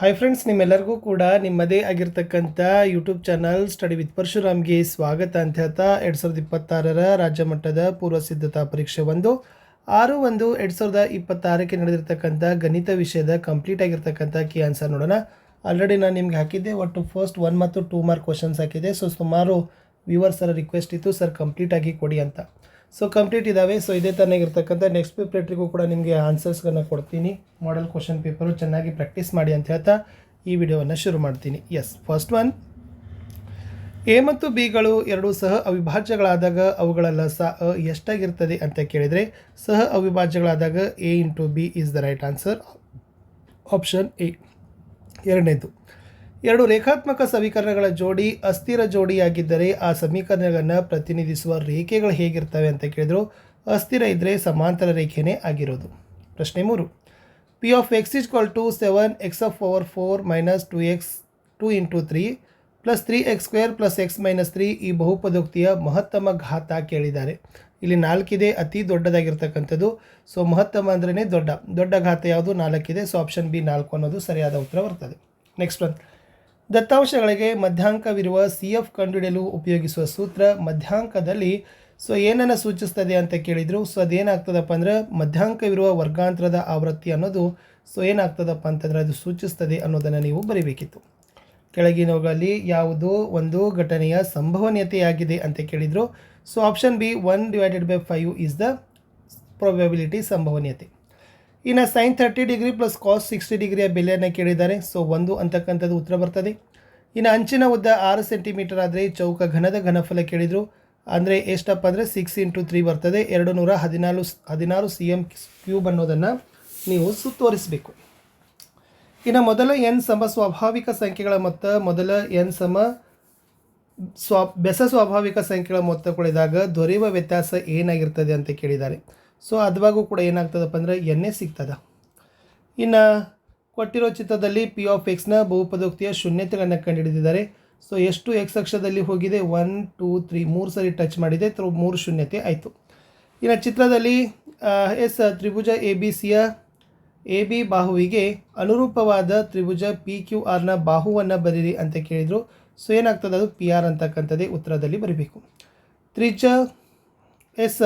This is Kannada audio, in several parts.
ಹಾಯ್ ಫ್ರೆಂಡ್ಸ್ ನಿಮ್ಮೆಲ್ಲರಿಗೂ ಕೂಡ ನಿಮ್ಮದೇ ಆಗಿರ್ತಕ್ಕಂಥ ಯೂಟ್ಯೂಬ್ ಚಾನಲ್ ಸ್ಟಡಿ ವಿತ್ ಪರಶುರಾಮ್ಗೆ ಸ್ವಾಗತ ಅಂತ ಹೇಳ್ತಾ ಎರಡು ಸಾವಿರದ ಇಪ್ಪತ್ತಾರರ ರಾಜ್ಯ ಮಟ್ಟದ ಪೂರ್ವ ಸಿದ್ಧತಾ ಪರೀಕ್ಷೆ ಒಂದು. ಆರು ಒಂದು ಎರಡು ಸಾವಿರದ ಇಪ್ಪತ್ತಾರಕ್ಕೆ ನಡೆದಿರ್ತಕ್ಕಂಥ ಗಣಿತ ವಿಷಯದ ಕಂಪ್ಲೀಟ್ ಆಗಿರ್ತಕ್ಕಂಥ ಕೀ ಆನ್ಸರ್ ನೋಡೋಣ. ಆಲ್ರೆಡಿ ನಾನು ನಿಮ್ಗೆ ಹಾಕಿದ್ದೆ, ಒಟ್ಟು ಫಸ್ಟ್ ಒನ್ ಮತ್ತು ಟೂ ಮಾರ್ಕ್ ಕ್ವಶನ್ಸ್ ಹಾಕಿದೆ ಸೊ ಸುಮಾರು ವ್ಯೂವರ್ಸರ ರಿಕ್ವೆಸ್ಟ್ ಇತ್ತು ಸರ್ ಕಂಪ್ಲೀಟ್ ಆಗಿ ಕೊಡಿ ಅಂತ. ಸೊ ಕಂಪ್ಲೀಟ್ ಇದ್ದಾವೆ ಸೊ ಇದೇ ಇರ್ತಕ್ಕಂಥ ನೆಕ್ಸ್ಟ್ ಪೇಪರೇಟ್ರಿಗೂ ಕೂಡ ನಿಮಗೆ ಆನ್ಸರ್ಸ್ಗಳನ್ನ ಕೊಡ್ತೀನಿ. ಮಾಡೆಲ್ ಕ್ವಶನ್ ಪೇಪರು ಚೆನ್ನಾಗಿ ಪ್ರಾಕ್ಟೀಸ್ ಮಾಡಿ ಅಂತ ಹೇಳ್ತಾ ಈ ವಿಡಿಯೋವನ್ನು ಶುರು ಮಾಡ್ತೀನಿ. ಎಸ್ ಫಸ್ಟ್ ಒನ್ ಎ ಮತ್ತು ಬಿಗಳು ಎರಡು ಸಹ ಅವಿಭಾಜ್ಯಗಳಾದಾಗ ಅವುಗಳ ಲಸ ಅ, ಎಷ್ಟಾಗಿರ್ತದೆ ಅಂತ ಕೇಳಿದರೆ ಸಹ ಅವಿಭಾಜ್ಯಗಳಾದಾಗ A into B is the right answer option A ಎರಡನೇದು. ಎರಡು ರೇಖಾತ್ಮಕ ಸಮೀಕರಣಗಳ ಜೋಡಿ, ಅಸ್ಥಿರ ಜೋಡಿಯಾಗಿದ್ದರೆ ಆ ಸಮೀಕರಣಗಳನ್ನು ಪ್ರತಿನಿಧಿಸುವ ರೇಖೆಗಳು ಹೇಗಿರ್ತವೆ ಅಂತ ಕೇಳಿದ್ರು. ಅಸ್ಥಿರ ಇದ್ದರೆ ಸಮಾಂತರ ರೇಖೆನೇ ಆಗಿರೋದು. ಪ್ರಶ್ನೆ ಮೂರು. P of x is equal to seven x of power four minus two x two into three plus three x square plus x minus three ಈ ಬಹುಪದೋಕ್ತಿಯ ಮಹತ್ತಮ ಘಾತ ಕೇಳಿದ್ದಾರೆ. ಇಲ್ಲಿ ನಾಲ್ಕಿದೆ, ಅತಿ ದೊಡ್ಡದಾಗಿರ್ತಕ್ಕಂಥದ್ದು. ಸೊ ಮಹತ್ತಮ ಅಂದ್ರೇ ದೊಡ್ಡ. ದೊಡ್ಡ ಘಾತ ಯಾವುದು? ನಾಲ್ಕಿದೆ. ಸೊ ಆಪ್ಷನ್ ಬಿ ನಾಲ್ಕು ಅನ್ನೋದು ಸರಿಯಾದ ಉತ್ತರ ಬರ್ತದೆ. ನೆಕ್ಸ್ಟ್ ಒನ್ ದತ್ತಾಂಶಗಳಿಗೆ ಮಧ್ಯಾಂಕವಿರುವ ಸಿ ಎಫ್ ಕಂಡುಹಿಡಿಯಲು ಉಪಯೋಗಿಸುವ ಸೂತ್ರ ಮಧ್ಯಾಂಕದಲ್ಲಿ. ಸೊ ಏನನ್ನು ಸೂಚಿಸ್ತದೆ ಅಂತ ಕೇಳಿದರು. ಸೊ ಅದೇನಾಗ್ತದಪ್ಪ ಅಂದ್ರೆ ಮಧ್ಯಾಂಕವಿರುವ ವರ್ಗಾಂತರದ ಆವೃತ್ತಿ ಅನ್ನೋದು. ಸೊ ಏನಾಗ್ತದಪ್ಪ ಅಂತಂದ್ರೆ ಅದು ಸೂಚಿಸ್ತದೆ ಅನ್ನೋದನ್ನು ನೀವು ಬರೀಬೇಕಿತ್ತು. ಕೆಳಗಿನವುಗಳಲ್ಲಿ ಯಾವುದು ಒಂದು ಘಟನೆಯ ಸಂಭವನೀಯತೆಯಾಗಿದೆ ಅಂತ ಕೇಳಿದರು. So option B one divided by five is the probability ಸಂಭವನೀಯತೆ. ಇನ್ನು sine thirty degree plus cos sixty ಡಿಗ್ರಿಯ ಬೆಲೆಯನ್ನು ಕೇಳಿದ್ದಾರೆ. ಸೊ ಒಂದು ಅಂತಕ್ಕಂಥದ್ದು ಉತ್ತರ ಬರ್ತದೆ. ಇನ್ನು ಅಂಚಿನ ಉದ್ದ ಆರು ಸೆಂಟಿಮೀಟರ್ ಆದರೆ ಚೌಕ ಘನದ ಘನಫಲ ಕೇಳಿದರು. ಅಂದರೆ ಎಷ್ಟಪ್ಪ ಅಂದರೆ ಸಿಕ್ಸ್ ಇಂಟು ತ್ರೀ ಬರ್ತದೆ. ಎರಡು ನೂರ ಹದಿನಾರು ಹದಿನಾರು ಸಿ ಎಂ ಕ್ಯೂಬ್ ಅನ್ನೋದನ್ನು ನೀವು ಸುತ್ತುವರಿಸಬೇಕು. ಇನ್ನು ಮೊದಲ ಎನ್ ಸಮ ಸ್ವಾಭಾವಿಕ ಸಂಖ್ಯೆಗಳ ಮೊತ್ತ, ಮೊದಲ ಎನ್ ಸಮ ಸ್ವಾ, ಬೆಸ ಸ್ವಾಭಾವಿಕ ಸಂಖ್ಯೆಗಳ ಮೊತ್ತ ಕೊಳಿದಾಗ ದೊರೆಯುವ ವ್ಯತ್ಯಾಸ ಏನಾಗಿರ್ತದೆ ಅಂತ ಕೇಳಿದ್ದಾರೆ. ಸೊ ಅದುವಾಗೂ ಕೂಡ ಏನಾಗ್ತದಪ್ಪ ಅಂದರೆ ಎನ್ನೇ ಸಿಗ್ತದ. ಇನ್ನು ಕೊಟ್ಟಿರೋ ಚಿತ್ರದಲ್ಲಿ ಪಿ ಆಫ್ ಎಕ್ಸ್ನ ಬಹುಪದೋಕ್ತಿಯ ಶೂನ್ಯತೆಗಳನ್ನು ಕಂಡುಹಿಡಿದಿದ್ದಾರೆ ಸೊ ಎಷ್ಟು ಎಕ್ಸ್ ಅಕ್ಷದಲ್ಲಿ ಹೋಗಿದೆ? ಒನ್ ಟೂ ತ್ರೀ ಮೂರು ಸರಿ ಟಚ್ ಮಾಡಿದೆ, ತ್ರೋ ಮೂರು ಶೂನ್ಯತೆ ಆಯಿತು. ಇನ್ನು ಚಿತ್ರದಲ್ಲಿ ಎಸ್, ತ್ರಿಭುಜ ಎ ಬಿ ಸಿಯ ಎ ಬಿ ಬಾಹುವಿಗೆ ಅನುರೂಪವಾದ ತ್ರಿಭುಜ ಪಿ ಕ್ಯೂ ಆರ್ನ ಬಾಹುವನ್ನು ಬರೀರಿ ಅಂತ ಕೇಳಿದರು. ಸೊ ಏನಾಗ್ತದೆ? ಅದು ಪಿ ಆರ್ ಅಂತಕ್ಕಂಥದ್ದೇ ಉತ್ತರದಲ್ಲಿ ಬರೀಬೇಕು. ತ್ರಿಜ್ಯ ಎಸ್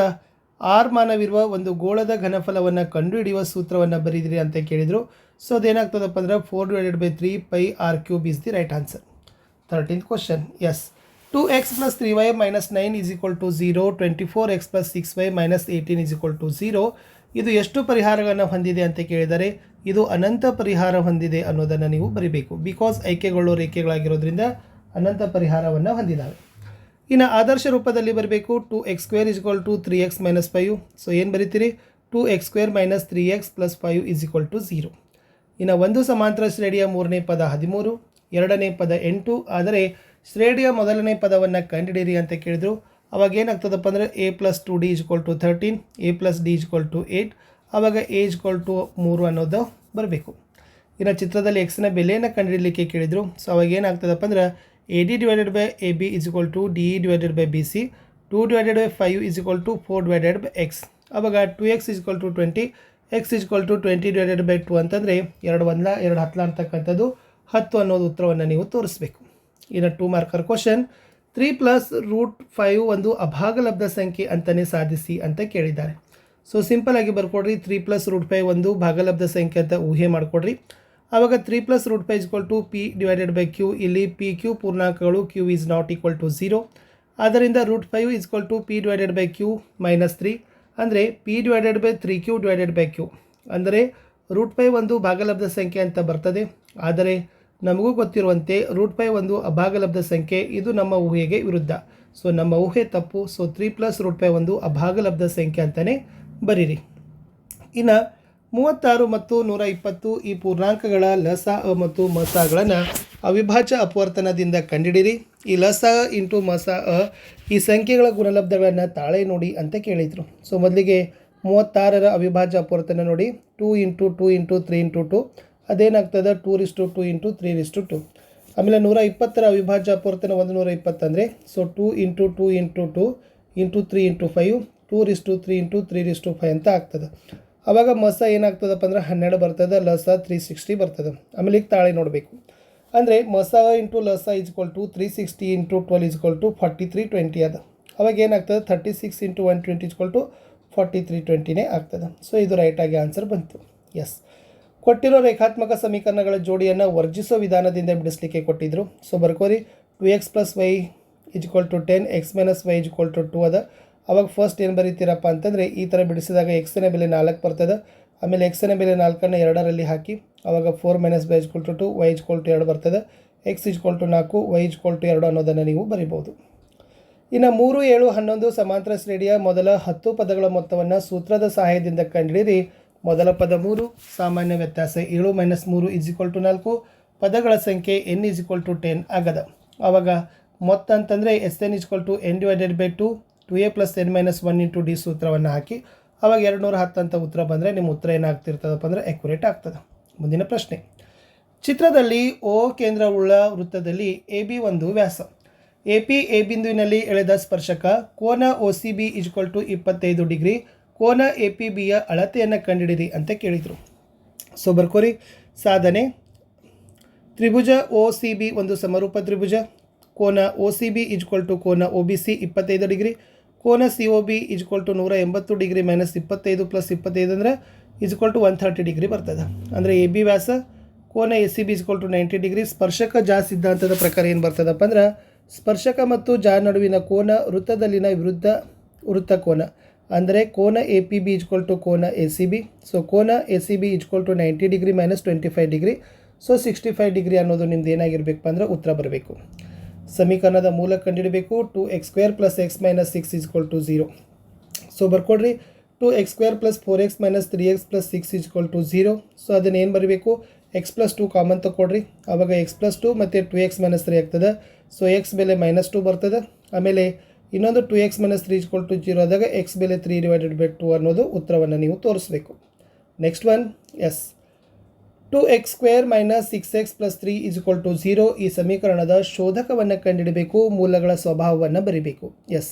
ಆರ್ ಮಾನವಿರುವ ಒಂದು ಗೋಳದ ಘನಫಲವನ್ನು ಕಂಡುಹಿಡಿಯುವ ಸೂತ್ರವನ್ನು ಬರೀದಿರಿ ಅಂತ ಕೇಳಿದರು. ಸೊ ಅದೇನಾಗ್ತದಪ್ಪ ಅಂದ್ರೆ four divided by three pi r cube is the right answer thirteenth question is two x plus three y minus nine is equal to zero twenty four x plus six y minus eighteen is equal to zero ಇದು ಎಷ್ಟು ಪರಿಹಾರಗಳನ್ನು ಹೊಂದಿದೆ ಅಂತ ಕೇಳಿದರೆ, ಇದು ಅನಂತ ಪರಿಹಾರ ಹೊಂದಿದೆ ಅನ್ನೋದನ್ನು ನೀವು ಬರೀಬೇಕು. ಬಿಕಾಸ್ ಐಕೆಗಳು, ರೇಖೆಗಳಾಗಿರೋದ್ರಿಂದ ಅನಂತ ಪರಿಹಾರವನ್ನು ಹೊಂದಿದ್ದಾವೆ ಇನ್ನು ಆದರ್ಶ ರೂಪದಲ್ಲಿ ಬರಬೇಕು two x square is to three x minus five. So ಏನು ಬರೀತೀರಿ? Two x square minus three x plus five is equal to zero. ಇನ್ನು ಒಂದು ಸಮಾಂತರ ಶ್ರೇಣಿಯ ಮೂರನೇ ಪದ ಹದಿಮೂರು, ಎರಡನೇ ಪದ ಎಂಟು. ಆದರೆ ಶ್ರೇಣಿಯ ಮೊದಲನೇ ಪದವನ್ನು ಕಂಡುಹಿಡಿಯಿರಿ ಅಂತ ಕೇಳಿದ್ರು. ಅವಾಗ ಏನಾಗ್ತದಪ್ಪ ಅಂದರೆ A plus two D is equal to thirteen, A plus D is equal to eight ಆವಾಗ ಎ ಇಜ್ಕೊಲ್ ಟು ಮೂರು ಅನ್ನೋದು ಬರಬೇಕು. ಇನ್ನು ಚಿತ್ರದಲ್ಲಿ ಎಕ್ಸ್ನ ಬೆಲೆಯನ್ನು ಕಂಡುಹಿಡಲಿಕ್ಕೆ ಕೇಳಿದರು. ಸೊ ಅವಾಗ ಏನಾಗ್ತದಪ್ಪ ಅಂದ್ರೆ D divided by A B to DE to D E divided by B C to equal equal to to four divided by x ಅವಾಗ two x is equal to twenty x is equal to twenty divided by two ಅಂತಂದರೆ ಎರಡು ಒಂದಲ, ಎರಡು ಹತ್ತಲ ಅಂತಕ್ಕಂಥದ್ದು ಹತ್ತು ಅನ್ನೋದು ಉತ್ತರವನ್ನು ನೀವು ತೋರಿಸ್ಬೇಕು. ಇನ್ನು two marker question three plus root five ಒಂದು ಅಭಾಗಲಬ್ಧ ಸಂಖ್ಯೆ ಅಂತಲೇ ಸಾಧಿಸಿ ಅಂತ ಕೇಳಿದ್ದಾರೆ. ಸೊ ಸಿಂಪಲ್ ಆಗಿ ಬರ್ಕೊಡ್ರಿ. ತ್ರೀ ಪ್ಲಸ್ ರೂಟ್ ಫೈವ್ ಒಂದು ಭಾಗಲಬ್ಧ ಸಂಖ್ಯೆ ಅಂತ ಊಹೆ ಮಾಡಿಕೊಡ್ರಿ. ಆವಾಗ three plus root five is equal to P divided by Q ಇಲ್ಲಿ P Q ಪೂರ್ಣಾಂಕಗಳು Q is not equal to zero ಆದ್ದರಿಂದ root five is equal to P divided by Q minus three ಅಂದರೆ P divided by three Q divided by Q ಅಂದರೆ ರೂಟ್ ಫೈವ್ ಒಂದು ಭಾಗಲಬ್ಧ ಸಂಖ್ಯೆ ಅಂತ ಬರ್ತದೆ. ಆದರೆ ನಮಗೂ ಗೊತ್ತಿರುವಂತೆ ರೂಟ್ ಫೈವ್ ಒಂದು ಅಭಾಗಲಬ್ಧ ಸಂಖ್ಯೆ ಇದು ನಮ್ಮ ಊಹೆಗೆ ವಿರುದ್ಧ. ಸೊ ನಮ್ಮ ಊಹೆ ತಪ್ಪು. So three plus root five ಒಂದು ಅಭಾಗಲಬ್ಧ ಸಂಖ್ಯೆ ಅಂತಲೇ ಬರೀರಿ. ಇನ್ನು ಮೂವತ್ತಾರು ಮತ್ತು ನೂರ ಇಪ್ಪತ್ತು ಈ ಪೂರ್ಣಾಂಕಗಳ ಲಸ ಮತ್ತು ಮಸಗಳನ್ನು ಅವಿಭಾಜ್ಯ ಅಪವರ್ತನದಿಂದ ಕಂಡಿಡಿರಿ ಈ ಲಸ ಇಂಟು ಮಸ ಅ ಈ ಸಂಖ್ಯೆಗಳ ಗುಣಲಬ್ಧಗಳನ್ನು ತಾಳೆ ನೋಡಿ ಅಂತ ಕೇಳಿದರು. ಸೊ, ಮೊದಲಿಗೆ ಮೂವತ್ತಾರರ ಅವಿಭಾಜ್ಯ ಅಪವರ್ತನ ನೋಡಿ. Two into two into three into two. ಅದೇನಾಗ್ತದೆ? Two raised to two into three raised to two. ಆಮೇಲೆ ನೂರ ಇಪ್ಪತ್ತರ ಅವಿಭಾಜ್ಯ ಅಪವರ್ತನ ಒಂದು ನೂರ ಇಪ್ಪತ್ತಂದರೆ so, two into two into two into three into five, two raised to three into three raised to five ಅಂತ ಆಗ್ತದೆ. ಅವಾಗ ಮಸ ಏನಾಗ್ತದಪ್ಪ ಅಂದ್ರೆ ಹನ್ನೆರಡು ಬರ್ತದೆ, ಲಸ ತ್ರೀ ಸಿಕ್ಸ್ಟಿ ಬರ್ತದೆ. ಆಮೇಲೆ ಈಗ ತಾಳೆ ನೋಡಬೇಕು. ಅಂದರೆ ಮಸ into ಲಸ is equal to three sixty into twelve is equal to forty three twenty ಅದ. ಅವಾಗ ಏನಾಗ್ತದೆ? Thirty six into one twenty is equal to forty three ಟ್ವೆಂಟಿನೇ ಆಗ್ತದೆ. ಸೊ ಇದು ರೈಟಾಗಿ ಆನ್ಸರ್ ಬಂತು. ಎಸ್ ಕೊಟ್ಟಿರೋ ರೇಖಾತ್ಮಕ ಸಮೀಕರಣಗಳ ಜೋಡಿಯನ್ನು ವರ್ಜಿಸೋ ವಿಧಾನದಿಂದ ಬಿಡಿಸ್ಲಿಕ್ಕೆ ಕೊಟ್ಟಿದ್ರು. So ಬರ್ಕೋರಿ. Two x plus y is equal to ten x minus y is equal to two ಅದ. ಅವಾಗ ಫಸ್ಟ್ ಏನು ಬರೀತೀರಪ್ಪ ಅಂತಂದರೆ ಈ ಥರ ಬಿಡಿಸಿದಾಗ ಎಕ್ಸನ ಬೆಲೆ ನಾಲ್ಕು ಬರ್ತದೆ. ಆಮೇಲೆ ಎಕ್ಸನ ಬೆಲೆ ನಾಲ್ಕನ್ನು ಎರಡರಲ್ಲಿ ಹಾಕಿ ಅವಾಗ four minus y is equal to two y is equal to ಎರಡು ಬರ್ತದೆ. ಎಕ್ಸ್ ಇಜ್ಕೊಲ್ ಟು ನಾಲ್ಕು ವೈ ಇಜ್ಕೊಲ್ ಟು ಎರಡು ಅನ್ನೋದನ್ನು ನೀವು ಬರಿಬೋದು ಇನ್ನು ಮೂರು, ಏಳು, ಹನ್ನೊಂದು ಸಮಾಂತರ ಶ್ರೇಣಿಯ ಮೊದಲ ಹತ್ತು ಪದಗಳ ಮೊತ್ತವನ್ನು ಸೂತ್ರದ ಸಹಾಯದಿಂದ ಕಂಡುಹಿಡಿಯಿರಿ. ಮೊದಲ ಪದ ಮೂರು, ಸಾಮಾನ್ಯ ವ್ಯತ್ಯಾಸ ಏಳು ಮೈನಸ್ ಮೂರು ಇಸ್ ಟು ನಾಲ್ಕು. ಪದಗಳ ಸಂಖ್ಯೆ ಎನ್ ಇಸ್ ಟು ಟೆನ್ ಆಗದ. ಆವಾಗ ಮೊತ್ತ ಅಂತಂದರೆ S N is equal to N divided by two two A plus N minus one into D ಸೂತ್ರವನ್ನು ಹಾಕಿ, ಅವಾಗ ಎರಡು ನೂರ ಅಂತ ಉತ್ತರ ಬಂದರೆ ನಿಮ್ಮ ಉತ್ತರ ಏನಾಗ್ತಿರ್ತದಪ್ಪ ಅಂದರೆ ಅಕ್ಯುರೇಟ್ ಆಗ್ತದೆ. ಮುಂದಿನ ಪ್ರಶ್ನೆ. ಚಿತ್ರದಲ್ಲಿ ಓ ಕೇಂದ್ರವುಳ್ಳ ವೃತ್ತದಲ್ಲಿ ಎ ಬಿ ಒಂದು ವ್ಯಾಸ. ಎ ಪಿ ಎ ಬಿಂದುವಿನಲ್ಲಿ ಎಳೆದ ಸ್ಪರ್ಶಕ ಕೋನ O C B is equal to ಇಪ್ಪತ್ತೈದು ಡಿಗ್ರಿ, ಕೋನ ಎ ಪಿ ಬಿಯ ಅಳತೆಯನ್ನು ಕಂಡುಹಿಡಿರಿ ಅಂತ ಕೇಳಿದರು. ಸೊ ಬರ್ಕೋರಿ. ಸಾಧನೆ. ತ್ರಿಭುಜ ಒ ಸಿ ಬಿ ಒಂದು ಸಮರೂಪ ತ್ರಿಭುಜ, ಕೋನ O C B is equal to ಕೋನ ಒ ಬಿ ಸಿ ಇಪ್ಪತ್ತೈದು ಡಿಗ್ರಿ ಕೋನ C O B is equal to ನೂರ ಎಂಬತ್ತು ಡಿಗ್ರಿ ಮೈನಸ್ ಇಪ್ಪತ್ತೈದು ಪ್ಲಸ್ ಇಪ್ಪತ್ತೈದು ಅಂದರೆ is equal to one thirty degree ಬರ್ತದೆ. ಅಂದರೆ ಎ ಬಿ ವ್ಯಾಸ ಕೋನ A C B is equal to ninety degree ಸ್ಪರ್ಶಕ ಜಾ ಸಿದ್ಧಾಂತದ ಪ್ರಕಾರ ಏನು ಬರ್ತದಪ್ಪ ಅಂದ್ರೆ ಸ್ಪರ್ಶಕ ಮತ್ತು ಜಾ ನಡುವಿನ ಕೋನ ವೃತ್ತದಲ್ಲಿನ ವಿರುದ್ಧ ವೃತ್ತ ಕೋನ. ಅಂದರೆ ಕೋನ A P B is equal to ಕೋನ ಎ ಸಿ ಬಿ ಸೊ ಕೋನ A C B is equal to ninety degree minus twenty five degree so sixty five degree ಅನ್ನೋದು ನಿಮ್ದು ಏನಾಗಿರಬೇಕು ಅಂದ್ರೆ ಉತ್ತರ ಬರಬೇಕು. ಸಮೀಕರಣದ ಮೂಲ ಕಂಡುಹಿಡಬೇಕು. Two x square plus x minus six is equal to zero so ಬರ್ಕೊಡ್ರಿ. Two x square plus four x minus three x plus six is equal to zero so ಅದನ್ನು ಏನು ಬರಬೇಕು? ಎಕ್ಸ್ ಪ್ಲಸ್ ಟು ಕಾಮನ್ ತಗೊಡ್ರಿ ಆವಾಗ ಎಕ್ಸ್ ಪ್ಲಸ್ ಟು ಮತ್ತು ಟು ಎಕ್ಸ್ ಮೈನಸ್ ತ್ರೀ ಆಗ್ತದೆ. ಸೊ ಎಕ್ಸ್ ಬೆಲೆ ಮೈನಸ್ ಟು ಬರ್ತದೆ. ಆಮೇಲೆ ಇನ್ನೊಂದು two x minus three is equal to zero ಆದಾಗ ಎಕ್ಸ್ ಬೆಲೆ ತ್ರೀ ಡಿವೈಡೆಡ್ ಬೈ ಟು ಅನ್ನೋದು ಉತ್ತರವನ್ನು ನೀವು ತೋರಿಸಬೇಕು. Next one is two x square minus six x plus three is equal to zero ಈ ಸಮೀಕರಣದ ಶೋಧಕವನ್ನು ಕಂಡುಹಿಡಬೇಕು ಮೂಲಗಳ ಸ್ವಭಾವವನ್ನು ಬರಿಬೇಕು. ಎಸ್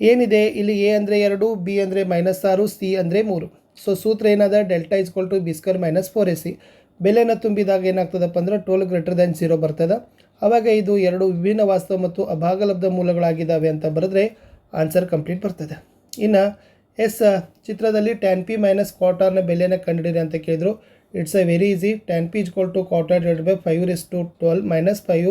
ಏನಿದೆ? ಇಲ್ಲಿ ಎ ಅಂದರೆ ಎರಡು ಬಿ ಅಂದರೆ ಮೈನಸ್ ಆರು ಸಿ ಅಂದರೆ ಮೂರು. ಸೊ ಸೂತ್ರ ಏನಾದ? Delta is equal to B square minus four A C ಬೆಲೆನ ತುಂಬಿದಾಗ ಏನಾಗ್ತದಪ್ಪ ಅಂದ್ರೆ ಟೋಲ್ ಗ್ರೇಟರ್ ದ್ಯಾನ್ ಝೀರೋ ಬರ್ತದೆ. ಆವಾಗ ಇದು ಎರಡು ವಿಭಿನ್ನ ವಾಸ್ತವ ಮತ್ತು ಅಭಾಗಲಬ್ಧ ಮೂಲಗಳಾಗಿದ್ದಾವೆ ಅಂತ ಬರೆದ್ರೆ ಆನ್ಸರ್ ಕಂಪ್ಲೀಟ್ ಬರ್ತದೆ. ಇನ್ನು ಎಸ್ ಚಿತ್ರದಲ್ಲಿ ಟ್ಯಾನ್ ಪಿ ಮೈನಸ್ ಕ್ವಾಟರ್ನ ಬೆಲೆನ ಕಂಡುಹಿಡಿರಿ ಅಂತ ಕೇಳಿದ್ರು. It's a very equal to quarter divided to quarter divided by five raised to twelve minus five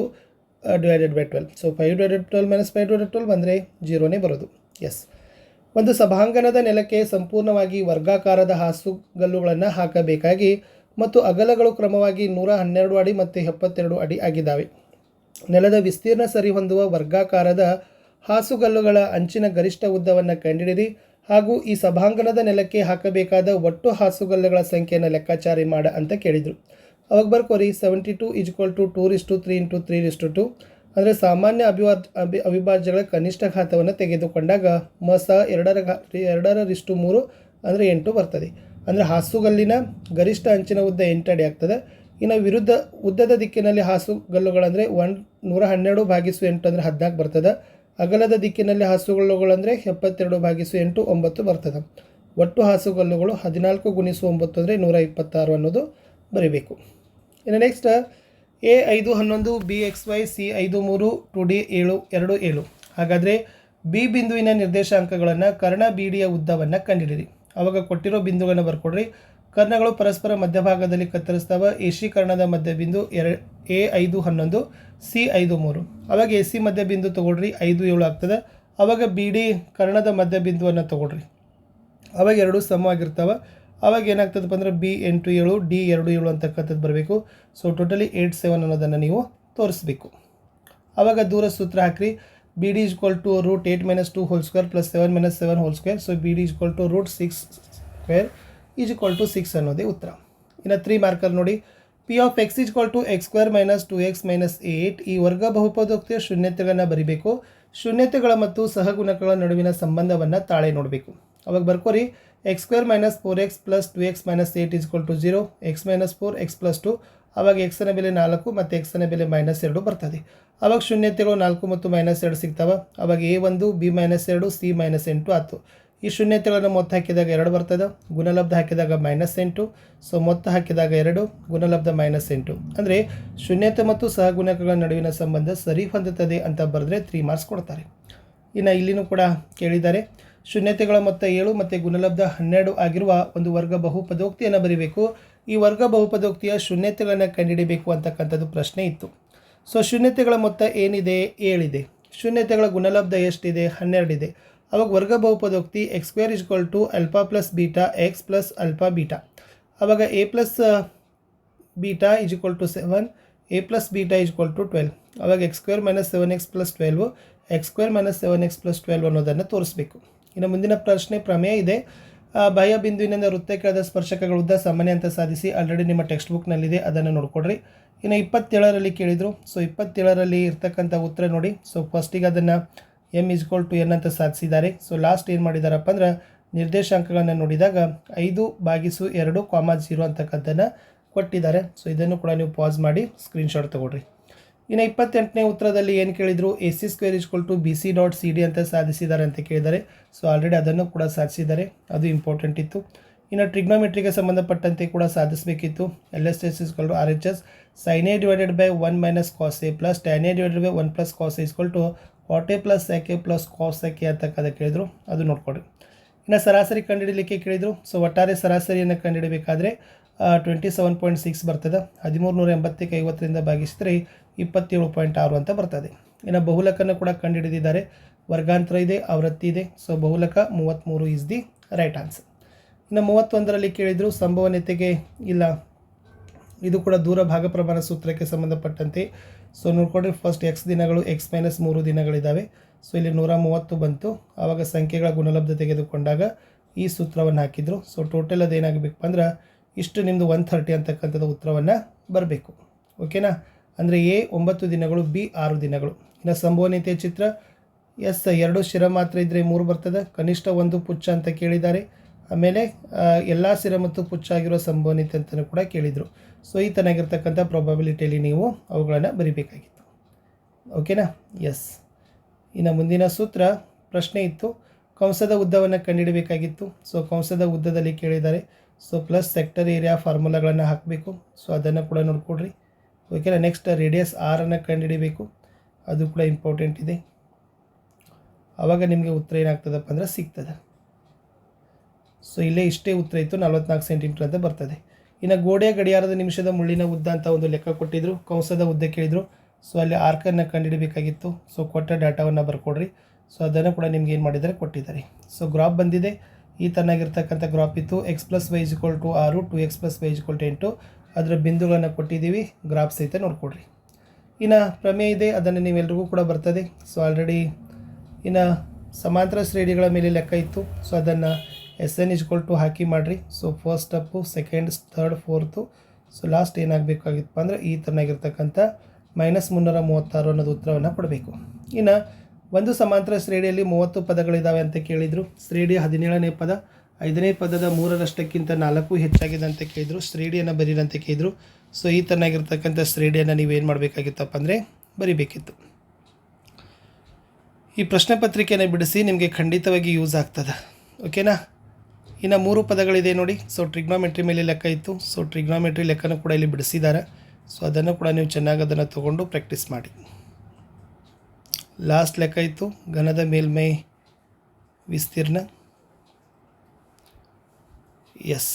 divided by twelve so five divided twelve minus five divided twelve ಬಂದರೆ ಜೀರೋನೇ ಬರೋದು. ಎಸ್ ಒಂದು ಸಭಾಂಗಣದ ನೆಲಕ್ಕೆ ಸಂಪೂರ್ಣವಾಗಿ ವರ್ಗಾಕಾರದ ಹಾಸುಗಲ್ಲುಗಳನ್ನು ಹಾಕಬೇಕಾಗಿ ಮತ್ತು ಅಗಲಗಳು ಕ್ರಮವಾಗಿ ನೂರ ಹನ್ನೆರಡು ಅಡಿ ಮತ್ತು ಎಪ್ಪತ್ತೆರಡು ಅಡಿ ಆಗಿದ್ದಾವೆ. ನೆಲದ ವಿಸ್ತೀರ್ಣ ಸರಿ ಹೊಂದುವ ವರ್ಗಾಕಾರದ ಹಾಸುಗಲ್ಲುಗಳ ಅಂಚಿನ ಗರಿಷ್ಠ ಉದ್ದವನ್ನು ಕಂಡುಹಿಡಿರಿ ಹಾಗೂ ಈ ಸಭಾಂಗಣದ ನೆಲಕ್ಕೆ ಹಾಕಬೇಕಾದ ಒಟ್ಟು ಹಾಸುಗಲ್ಲುಗಳ ಸಂಖ್ಯೆಯನ್ನು ಲೆಕ್ಕಾಚಾರ ಮಾಡ ಅಂತ ಕೇಳಿದರು. ಅವಾಗ ಬರ್ಕೋರಿ seventy two is equal to two is to three into three raised to two two ಅಂದರೆ ಸಾಮಾನ್ಯ ಅಭಿವಾದ, ಅಭಿ, ಅವಿಭಾಜ್ಯಗಳ ಕನಿಷ್ಠ ಘಾತವನ್ನು ತೆಗೆದುಕೊಂಡಾಗ ಮಸ ಎರಡರ ಘಾ, ಎರಡರ ರಿಸ್ಟು ಮೂರು ಅಂದರೆ ಎಂಟು ಬರ್ತದೆ. ಅಂದರೆ ಹಾಸುಗಲ್ಲಿನ ಗರಿಷ್ಠ ಅಂಚಿನ ಉದ್ದ ಎಂಟು ಅಡಿ ಆಗ್ತದೆ. ಇನ್ನು ವಿರುದ್ಧ, ಉದ್ದದ ದಿಕ್ಕಿನಲ್ಲಿ ಹಾಸುಗಲ್ಲುಗಳಂದರೆ ಒನ್ ನೂರ ಹನ್ನೆರಡು ಭಾಗಿಸು ಎಂಟು ಅಂದರೆ ಹದಿನಾಲ್ಕು ಬರ್ತದೆ. ಅಗಲದ ದಿಕ್ಕಿನಲ್ಲಿ ಹಾಸುಗಲ್ಲುಗಳಂದರೆ ಎಪ್ಪತ್ತೆರಡು ಭಾಗಿಸು ಎಂಟು ಒಂಬತ್ತು ಬರ್ತದೆ. ಒಟ್ಟು ಹಾಸುಗಲ್ಲುಗಳು ಹದಿನಾಲ್ಕು ಗುಣಿಸು ಒಂಬತ್ತು ಅಂದರೆ ನೂರ ಇಪ್ಪತ್ತಾರು ಅನ್ನೋದು ಬರೀಬೇಕು. ಇನ್ನು ನೆಕ್ಸ್ಟ್ ಎ ಐದು ಹನ್ನೊಂದು, ಬಿ ಎಕ್ಸ್ ವೈ, ಸಿ ಐದು ಮೂರು, ಟು ಡಿ ಏಳು, ಎರಡು ಏಳು. ಹಾಗಾದರೆ ಬಿ ಬಿಂದುವಿನ ನಿರ್ದೇಶಾಂಕಗಳನ್ನು ಕರ್ಣ ಬಿ ಡಿಯ ಉದ್ದವನ್ನು ಕಂಡಿಡಿರಿ. ಅವಾಗ ಕೊಟ್ಟಿರೋ ಬಿಂದುಗಳನ್ನು ಬರ್ಕೊಡ್ರಿ. ಕರ್ಣಗಳು ಪರಸ್ಪರ ಮಧ್ಯಭಾಗದಲ್ಲಿ ಕತ್ತರಿಸ್ತಾವ. ಮಧ್ಯ ಬಿಂದು ಎರ, ಎ ಐದು ಹನ್ನೊಂದು, ಸಿ ಐದು ಮೂರು. ಅವಾಗ ಎ ಸಿ ಮಧ್ಯ ಬಿಂದು ತೊಗೊಳ್ರಿ, ಐದು ಏಳು ಆಗ್ತದೆ. ಅವಾಗ ಬಿ ಡಿ ಕರ್ಣದ ಮಧ್ಯ ಬಿಂದುವನ್ನು ತೊಗೊಳ್ರಿ. ಅವಾಗ ಎರಡು ಸಮವಾಗಿರ್ತಾವೆ ಅವಾಗ ಏನಾಗ್ತದಪ್ಪ ಅಂದ್ರೆ ಬಿ ಎಂಟು ಏಳು, ಡಿ ಎರಡು ಏಳು ಅಂತಕ್ಕಂಥದ್ದು ಬರಬೇಕು. ಸೊ ಟೋಟಲಿ ಏಯ್ಟ್ ಸೆವೆನ್ ಅನ್ನೋದನ್ನು ನೀವು ತೋರಿಸ್ಬೇಕು. ಅವಾಗ ದೂರ ಸೂತ್ರ ಹಾಕ್ರಿ. B D is equal to root eight minus two whole square plus seven minus seven whole square. So B D is equal to root six square is equal to six ಅನ್ನೋದೇ ಉತ್ತರ. ಇನ್ನು ತ್ರೀ ಮಾರ್ಕರ್ ನೋಡಿ P of x is equal to x square minus two x minus eight ಈ ವರ್ಗ ಬಹುಪದೋಕ್ತಿಯ ಶೂನ್ಯತೆಗಳನ್ನು ಬರಿಬೇಕು. ಶೂನ್ಯತೆಗಳ ಮತ್ತು ಸಹಗುಣಕಗಳ ನಡುವಿನ ಸಂಬಂಧವನ್ನು ತಾಳೆ ನೋಡಬೇಕು. ಅವಾಗ ಬರ್ಕೋರಿ x square minus four x plus two x minus eight is equal to zero x minus four x plus two ಅವಾಗ ಎಕ್ಸನ ಬೆಲೆ ನಾಲ್ಕು ಮತ್ತು ಎಕ್ಸನ ಬೆಲೆ ಮೈನಸ್ ಎರಡು ಬರ್ತದೆ. ಅವಾಗ ಶೂನ್ಯತೆಗಳು ನಾಲ್ಕು ಮತ್ತು ಮೈನಸ್ ಎರಡು ಸಿಗ್ತಾವೆ, ಅವಾಗ ಎ ಒಂದು ಬಿ ಮೈನಸ್ ಎರಡು ಸಿ ಮೈನಸ್ ಎಂಟು ಆಯ್ತು ಈ ಶೂನ್ಯತೆಗಳನ್ನು ಮೊತ್ತ ಹಾಕಿದಾಗ ಎರಡು ಬರ್ತದೆ. ಗುಣಲಬ್ಧ ಹಾಕಿದಾಗ ಮೈನಸ್ ಎಂಟು. ಸೊ ಮೊತ್ತ ಹಾಕಿದಾಗ ಎರಡು, ಗುಣಲಬ್ಧ ಮೈನಸ್ ಎಂಟು. ಅಂದರೆ ಶೂನ್ಯತೆ ಮತ್ತು ಸಹಗುಣಕಗಳ ನಡುವಿನ ಸಂಬಂಧ ಸರಿ ಹೊಂದುತ್ತದೆ ಅಂತ ಬರೆದ್ರೆ ತ್ರೀ ಮಾರ್ಕ್ಸ್ ಕೊಡ್ತಾರೆ. ಇನ್ನು ಇಲ್ಲಿನೂ ಕೂಡ ಕೇಳಿದ್ದಾರೆ. ಶೂನ್ಯತೆಗಳ ಮೊತ್ತ ಏಳು ಮತ್ತು ಗುಣಲಬ್ಧ ಹನ್ನೆರಡು ಆಗಿರುವ ಒಂದು ವರ್ಗ ಬಹುಪದೋಕ್ತಿಯನ್ನು ಬರೀಬೇಕು. ಈ ವರ್ಗ ಬಹುಪದೋಕ್ತಿಯ ಶೂನ್ಯತೆಗಳನ್ನು ಕಂಡುಹಿಡಿಬೇಕು ಅಂತಕ್ಕಂಥದ್ದು ಪ್ರಶ್ನೆ ಇತ್ತು. ಸೊ ಶೂನ್ಯತೆಗಳ ಮೊತ್ತ ಏನಿದೆ? ಏಳಿದೆ. ಶೂನ್ಯತೆಗಳ ಗುಣಲಬ್ಧ ಎಷ್ಟಿದೆ? ಹನ್ನೆರಡಿದೆ. ಅವಾಗ ವರ್ಗ ಬಹುಪದೋಕ್ತಿ x square is equal to alpha plus beta x plus alpha beta ಅವಾಗ A plus beta is equal to seven A plus beta is equal to twelve ಅವಾಗ x square minus seven x plus twelve x square minus seven x plus twelve ಅನ್ನೋದನ್ನು ತೋರಿಸಬೇಕು. ಇನ್ನು ಮುಂದಿನ ಪ್ರಶ್ನೆ ಪ್ರಮೇಯ ಇದೆ. ಬಾಹ್ಯ ಬಿಂದುವಿನಿಂದ ವೃತ್ತಕ್ಕಾದ ಸ್ಪರ್ಶಕಗಳ ಉದ್ದ ಸಾಮಾನ್ಯ ಅಂತ ಸಾಧಿಸಿ ಆಲ್ರೆಡಿ ನಿಮ್ಮ ಟೆಕ್ಸ್ಟ್ ಬುಕ್ನಲ್ಲಿದೆ ಅದನ್ನು ನೋಡ್ಕೊಡ್ರಿ. ಇನ್ನು ಇಪ್ಪತ್ತೇಳರಲ್ಲಿ ಕೇಳಿದರು. ಸೊ ಇಪ್ಪತ್ತೇಳರಲ್ಲಿ ಇರ್ತಕ್ಕಂಥ ಉತ್ತರ ನೋಡಿ. ಸೊ ಫಸ್ಟಿಗೆ ಅದನ್ನು ಎಂ ಈಸ್ಕೋಲ್ ಟು ಎನ್ ಅಂತ ಸಾಧಿಸಿದ್ದಾರೆ. ಸೊ ಲಾಸ್ಟ್ ಏನು ಮಾಡಿದಾರಪ್ಪ ಅಂದ್ರೆ, ನಿರ್ದೇಶಾಂಕಗಳನ್ನು ನೋಡಿದಾಗ ಐದು ಬಾಗಿಸು ಎರಡು ಕಾಮ ಜೀರೋ ಅಂತಕ್ಕಂಥದ್ದನ್ನು ಕೊಟ್ಟಿದ್ದಾರೆ. ಸೊ ಇದನ್ನು ಕೂಡ ನೀವು ಪಾಸ್ ಮಾಡಿ ಸ್ಕ್ರೀನ್ಶಾಟ್ ತೊಗೊಳ್ರಿ. ಇನ್ನು ಇಪ್ಪತ್ತೆಂಟನೇ ಉತ್ತರದಲ್ಲಿ ಏನು ಕೇಳಿದರು? A C square is equal to B C dot C D ಅಂತ ಸಾಧಿಸಿದ್ದಾರೆ ಅಂತ ಕೇಳಿದ್ದಾರೆ. ಸೊ ಆಲ್ರೆಡಿ ಅದನ್ನು ಕೂಡ ಸಾಧಿಸಿದ್ದಾರೆ. ಅದು ಇಂಪಾರ್ಟೆಂಟ್ ಇತ್ತು. ಇನ್ನು ಟ್ರಿಗ್ನೋಮೆಟ್ರಿಗೆ ಸಂಬಂಧಪಟ್ಟಂತೆ ಕೂಡ ಸಾಧಿಸಬೇಕಿತ್ತು. L S S is equal to R H S sine A divided by one minus cos A plus tan A divided by one plus cos is equal to A plus ಯಾಕೆ ಪ್ಲಸ್ ಕಾಸ್ ಯಾಕೆ ಅಂತಕ್ಕಂಥ ಕೇಳಿದರು, ಅದು ನೋಡ್ಕೊಡ್ರಿ ಇನ್ನು ಸರಾಸರಿ ಕಂಡುಹಿಡಲಿಕ್ಕೆ ಕೇಳಿದರು ಸೊ ಒಟ್ಟಾರೆ ಸರಾಸರಿಯನ್ನು ಕಂಡುಹಿಡಬೇಕಾದ್ರೆ ಟ್ವೆಂಟಿ ಸೆವೆನ್ ಪಾಯಿಂಟ್ ಸಿಕ್ಸ್ ಬರ್ತದೆ. ಹದಿಮೂರು ನೂರ ಎಂಬತ್ತಕ್ಕೆ ಐವತ್ತರಿಂದ ಭಾಗಿಸಿದರೆ ಇಪ್ಪತ್ತೇಳು ಪಾಯಿಂಟ್ ಆರು ಅಂತ ಬರ್ತದೆ. ಇನ್ನು ಬಹುಲಕನ್ನು ಕೂಡ ಕಂಡುಹಿಡಿದಿದ್ದಾರೆ. ವರ್ಗಾಂತರ ಇದೆ, ಆವೃತ್ತಿ ಇದೆ ಸೊ ಬಹುಲಕ ಮೂವತ್ತ್ಮೂರು ಇಸ್ ದಿ ರೈಟ್ ಆನ್ಸರ್ ಇನ್ನು ಮೂವತ್ತೊಂದರಲ್ಲಿ ಕೇಳಿದರು, ಸಂಭವನೀಯತೆಗೆ ಇಲ್ಲ. ಇದು ಕೂಡ ದೂರ ಭಾಗ ಪ್ರಮಾಣ ಸೂತ್ರಕ್ಕೆ ಸಂಬಂಧಪಟ್ಟಂತೆ ಸೊ ನೋಡ್ಕೊಂಡ್ರೆ ಫಸ್ಟ್ ಎಕ್ಸ್ ದಿನಗಳು ಎಕ್ಸ್ ಮೈನಸ್ ಮೂರು ದಿನಗಳಿದ್ದಾವೆ ಸೊ ಇಲ್ಲಿ ನೂರ ಮೂವತ್ತು ಬಂತು. ಆವಾಗ ಸಂಖ್ಯೆಗಳ ಗುಣಲಬ್ಧ ತೆಗೆದುಕೊಂಡಾಗ ಈ ಸೂತ್ರವನ್ನು ಹಾಕಿದ್ರು. ಸೊ ಟೋಟಲ್ ಅದು ಏನಾಗಬೇಕು ಅಂದ್ರೆ ಇಷ್ಟು ನಿಮ್ಮದು ಒನ್ ಥರ್ಟಿ ಅಂತಕ್ಕಂಥದ್ದು ಉತ್ತರವನ್ನು ಬರಬೇಕು. ಓಕೆನಾ ಅಂದರೆ ಎ ಒಂಬತ್ತು ದಿನಗಳು ಬಿ ಆರು ದಿನಗಳು. ಇನ್ನು ಸಂಭವನೀಯತೆಯ ಚಿತ್ರ, ಎಸ್ ಎರಡು ಶಿರ ಮಾತ್ರ ಇದ್ದರೆ ಮೂರು ಬರ್ತದೆ. ಕನಿಷ್ಠ ಒಂದು ಪುಚ್ಚ ಅಂತ ಕೇಳಿದ್ದಾರೆ. ಆಮೇಲೆ ಎಲ್ಲ ಶಿರ ಮತ್ತು ಪುಚ್ಚ ಆಗಿರೋ ಸಂಭವನೀಯತೆ ಅಂತಲೂ ಕೂಡ ಕೇಳಿದರು. ಸೊ ಈ ತನಾಗಿರ್ತಕ್ಕಂಥ ಪ್ರಾಬಬಿಲಿಟಿಯಲ್ಲಿ ನೀವು ಅವುಗಳನ್ನು ಬರಿಬೇಕಾಗಿತ್ತು. ಓಕೆನಾ ಎಸ್ ಇನ್ನು ಮುಂದಿನ ಸೂತ್ರ ಪ್ರಶ್ನೆ ಇತ್ತು. ಕಂಸದ ಉದ್ದವನ್ನು ಕಂಡುಹಿಡಬೇಕಾಗಿತ್ತು ಸೊ ಕಂಸದ ಉದ್ದದಲ್ಲಿ ಕೇಳಿದ್ದಾರೆ. ಸೊ ಪ್ಲಸ್ ಸೆಕ್ಟರ್ ಏರಿಯಾ ಫಾರ್ಮುಲಾಗಳನ್ನು ಹಾಕಬೇಕು. ಸೊ ಅದನ್ನು ಕೂಡ ನೋಡ್ಕೊಡ್ರಿ. ಓಕೆನಾ ನೆಕ್ಸ್ಟ್ ರೇಡಿಯಸ್ ಆರನ್ನು ಕಂಡುಹಿಡಿಬೇಕು ಅದು ಕೂಡ ಇಂಪಾರ್ಟೆಂಟ್ ಇದೆ. ಆವಾಗ ನಿಮಗೆ ಉತ್ತರ ಏನಾಗ್ತದಪ್ಪ ಅಂದ್ರೆ ಸಿಗ್ತದೆ. ಸೊ ಇಲ್ಲೇ ಇಷ್ಟೇ ಉತ್ತರ ಇತ್ತು. ನಲ್ವತ್ನಾಲ್ಕು ಸೆಂಟಿಮೀಟರ್ ಅಂತ ಬರ್ತದೆ. ಇನ್ನು ಗೋಡೆಯ ಗಡಿಯಾರದ ನಿಮಿಷದ ಮುಳ್ಳಿನ ಉದ್ದ ಅಂತ ಒಂದು ಲೆಕ್ಕ ಕೊಟ್ಟಿದ್ರು. ಕಂಸದ ಉದ್ದ ಕೇಳಿದರು. ಸೊ ಅಲ್ಲಿ ಆರ್ಕನ್ನು ಕಂಡುಹಿಡಬೇಕಾಗಿತ್ತು ಸೊ ಕೊಟ್ಟ ಡಾಟಾವನ್ನು ಬರ್ಕೊಡ್ರಿ. ಸೊ ಅದನ್ನು ಕೂಡ ನಿಮ್ಗೆ ಏನು ಮಾಡಿದರೆ ಕೊಟ್ಟಿದ್ದಾರೆ. ಸೊ ಗ್ರಾಫ್ ಬಂದಿದೆ. ಈ ತನ್ನಾಗಿರ್ತಕ್ಕಂಥ ಗ್ರಾಫ್ ಇತ್ತು. X plus y equal to ಆರು two x plus y equal ಎಂಟು ಅದರ ಬಿಂದುಗಳನ್ನು ಕೊಟ್ಟಿದ್ದೀವಿ. ಗ್ರಾಪ್ ಸಹಿತ ನೋಡ್ಕೊಡ್ರಿ. ಇನ್ನು ಪ್ರಮೇಯ ಇದೆ. ಅದನ್ನು ನೀವೆಲ್ರಿಗೂ ಕೂಡ ಬರ್ತದೆ. ಸೊ ಆಲ್ರೆಡಿ ಇನ್ನು ಸಮಾಂತರ ಶ್ರೇಣಿಗಳ ಮೇಲೆ ಲೆಕ್ಕ ಇತ್ತು. ಸೊ ಅದನ್ನು S N is equal to ಹಾಕಿ ಮಾಡಿರಿ. So first step second third fourth so last ಏನಾಗಬೇಕಾಗಿತ್ತಪ್ಪ ಅಂದರೆ ಈ ಥರನಾಗಿರ್ತಕ್ಕಂಥ ಮೈನಸ್ ಮುನ್ನೂರ ಮೂವತ್ತಾರು ಅನ್ನೋದು ಉತ್ತರವನ್ನು ಕೊಡಬೇಕು. ಇನ್ನು ಒಂದು ಸಮಾಂತರ ಶ್ರೇಣಿಯಲ್ಲಿ ಮೂವತ್ತು ಪದಗಳಿದ್ದಾವೆ ಅಂತ ಕೇಳಿದರು. ಶ್ರೇಣಿಯ ಹದಿನೇಳನೇ ಪದ, ಐದನೇ ಪದದ ಮೂರರಷ್ಟಕ್ಕಿಂತ ನಾಲ್ಕು ಹೆಚ್ಚಾಗಿದೆ ಅಂತ ಕೇಳಿದರು. ಶ್ರೇಣಿಯನ್ನು ಬರೀರಿ ಅಂತ ಕೇಳಿದರು. ಸೊ ಈ ಥರನಾಗಿರ್ತಕ್ಕಂಥ ಶ್ರೇಣಿಯನ್ನು ನೀವೇನು ಮಾಡಬೇಕಾಗಿತ್ತಪ್ಪ ಅಂದರೆ ಬರಿಬೇಕಿತ್ತು. ಈ ಪ್ರಶ್ನೆ ಪತ್ರಿಕೆಯನ್ನು ಬಿಡಿಸಿ ನಿಮಗೆ ಖಂಡಿತವಾಗಿ ಯೂಸ್ ಆಗ್ತದೆ. ಓಕೆನಾ ಇನ್ನು ಮೂರು ಪದಗಳಿದೆ ನೋಡಿ. ಸೊ ಟ್ರಿಗ್ನೋಮೆಟ್ರಿ ಮೇಲೆ ಲೆಕ್ಕ ಇತ್ತು. ಸೊ ಟ್ರಿಗ್ನೋಮೆಟ್ರಿ ಲೆಕ್ಕನೂ ಕೂಡ ಇಲ್ಲಿ ಬಿಡಿಸಿದ್ದಾರೆ. ಸೊ ಅದನ್ನು ಕೂಡ ನೀವು ಚೆನ್ನಾಗಿ ಅದನ್ನು ತೊಗೊಂಡು ಪ್ರ್ಯಾಕ್ಟೀಸ್ ಮಾಡಿ. ಲಾಸ್ಟ್ ಲೆಕ್ಕ ಇತ್ತು. ಘನದ ಮೇಲ್ಮೈ ವಿಸ್ತೀರ್ಣ. ಎಸ್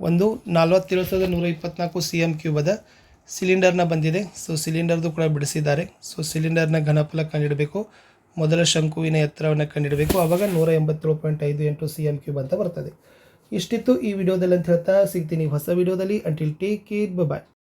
ಒಂದು ನಲ್ವತ್ತೇಳು ಸಾವಿರದ ನೂರ ಇಪ್ಪತ್ನಾಲ್ಕು ಸಿ ಎಂ ಕ್ಯೂಬ್ ಅದ ಸಿಲಿಂಡರ್ನ ಬಂದಿದೆ ಸೊ ಸಿಲಿಂಡರ್ದು ಕೂಡ ಬಿಡಿಸಿದ್ದಾರೆ. ಸೊ ಸಿಲಿಂಡರ್ನ ಘನಫಲ ಕಂಡುಹಿಡಬೇಕು. ಮೊದಲ ಶಂಕುವಿನ ಎತ್ತರವನ್ನು ಕಂಡಿಡಬೇಕು. ಆವಾಗ ನೂರ ಎಂಬತ್ತೇಳು ಪಾಯಿಂಟ್ ಐದು ಎಂಟು ಸಿ ಎಂ ಕ್ಯೂಬ್ ಅಂತ ಬರ್ತದೆ. ಇಷ್ಟಿತ್ತು ಈ ವಿಡಿಯೋದಲ್ಲಿ ಅಂತ ಹೇಳ್ತಾ, ಸಿಗ್ತೀನಿ ಹೊಸ ವಿಡಿಯೋದಲ್ಲಿ. Until take care bye